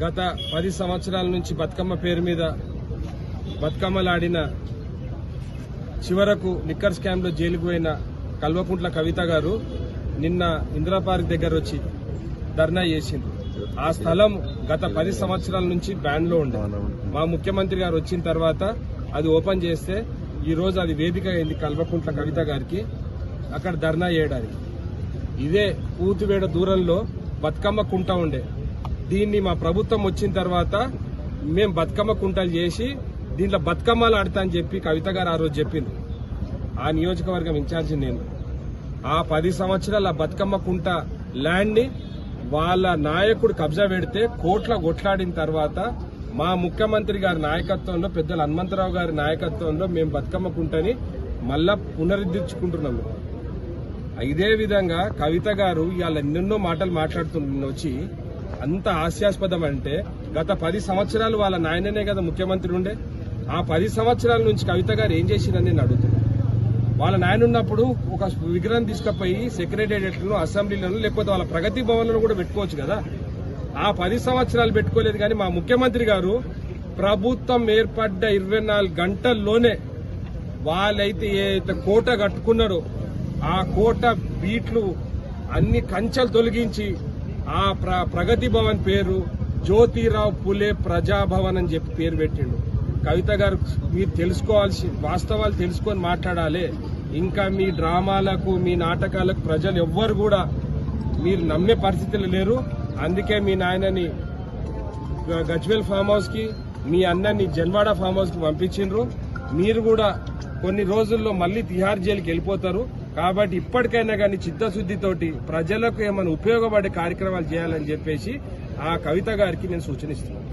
గత పది సంవత్సరాల నుంచి బతుకమ్మ పేరు మీద బతుకమ్మలాడిన చివరకు లిక్కర్ స్కామ్లో జైలుకు పోయిన కల్వకుంట్ల కవిత గారు నిన్న ఇందిరా పార్క్ దగ్గర వచ్చి ధర్నా చేసింది ఆ స్థలం గత పది సంవత్సరాల నుంచి బ్యాన్లో ఉండే. మా ముఖ్యమంత్రి గారు వచ్చిన తర్వాత అది ఓపెన్ చేస్తే ఈ రోజు అది వేదిక అయింది కల్వకుంట్ల కవిత గారికి. అక్కడ ధర్నా చేయడానికి. ఇదే పూతివేడ దూరంలో బతుకమ్మ కుంట ఉండే. దీన్ని మా ప్రభుత్వం వచ్చిన తర్వాత మేము బతుకమ్మ కుంటలు చేసి దీంట్లో బతుకమ్మలు ఆడతా అని చెప్పి కవిత గారు ఆ రోజు చెప్పింది ఆ నియోజకవర్గం ఇన్ఛార్జి నేను. ఆ పది సంవత్సరాల బతుకమ్మ కుంట ల్యాండ్ని వాళ్ళ నాయకుడు కబ్జా పెడితే కోట్ల కొట్లాడిన తర్వాత మా ముఖ్యమంత్రి గారి నాయకత్వంలో పెద్దల హనుమంతరావు గారి నాయకత్వంలో మేము బతుకమ్మ కుంటని మళ్ళా పునరుద్ధరించుకుంటున్నాము ఇదే విధంగా కవిత గారు ఇవాళ ఎన్నెన్నో మాటలు మాట్లాడుతున్న వచ్చి అంత హాస్యాస్పదం అంటే గత పది సంవత్సరాలు వాళ్ళ నాయననే కదా ముఖ్యమంత్రి ఉండే. ఆ పది సంవత్సరాల నుంచి కవిత గారు ఏం చేసిందని నేను అడుగుతున్నాను వాళ్ళ నాయన ఉన్నప్పుడు ఒక విగ్రహం తీసుకుపోయి సెక్రటేరియట్లను అసెంబ్లీలను లేకపోతే వాళ్ళ ప్రగతి భవన్లను కూడా పెట్టుకోవచ్చు కదా. ఆ పది సంవత్సరాలు పెట్టుకోలేదు కానీ మా ముఖ్యమంత్రి గారు ప్రభుత్వం ఏర్పడ్డ ఇరవై నాలుగు గంటల్లోనే వాళ్ళైతే ఏదైతే కోట కట్టుకున్నారో ఆ కోట బీట్లు అన్ని కంచెలు తొలగించి ఆ ప్ర- ప్రగతి భవన్ పేరు జ్యోతిరావు పులే ప్రజాభవన్ అని చెప్పి పేరు పెట్టిండు. కవిత గారు మీరు తెలుసుకోవాల్సి వాస్తవాలు తెలుసుకొని మాట్లాడాలి. ఇంకా మీ డ్రామాలకు మీ నాటకాలకు ప్రజలు ఎవ్వరు కూడా మీరు నమ్మే పరిస్థితులు లేరు. అందుకే మీ నాయనని గజ్వేల్ ఫామ్ హౌస్కి మీ అన్నని జన్వాడ ఫామ్ హౌస్కి పంపించిండ్రు. మీరు కూడా కొన్ని రోజుల్లో మళ్ళీ తిహార్ జైలుకి వెళ్ళిపోతారు. కాబట్టి ఇప్పటికైనా కానీ చిత్తశుద్ధితోటి ప్రజలకు ఏమైనా ఉపయోగపడే కార్యక్రమాలు చేయాలని చెప్పేసి ఆ కవిత గారికి నేను సూచనిస్తున్నాను.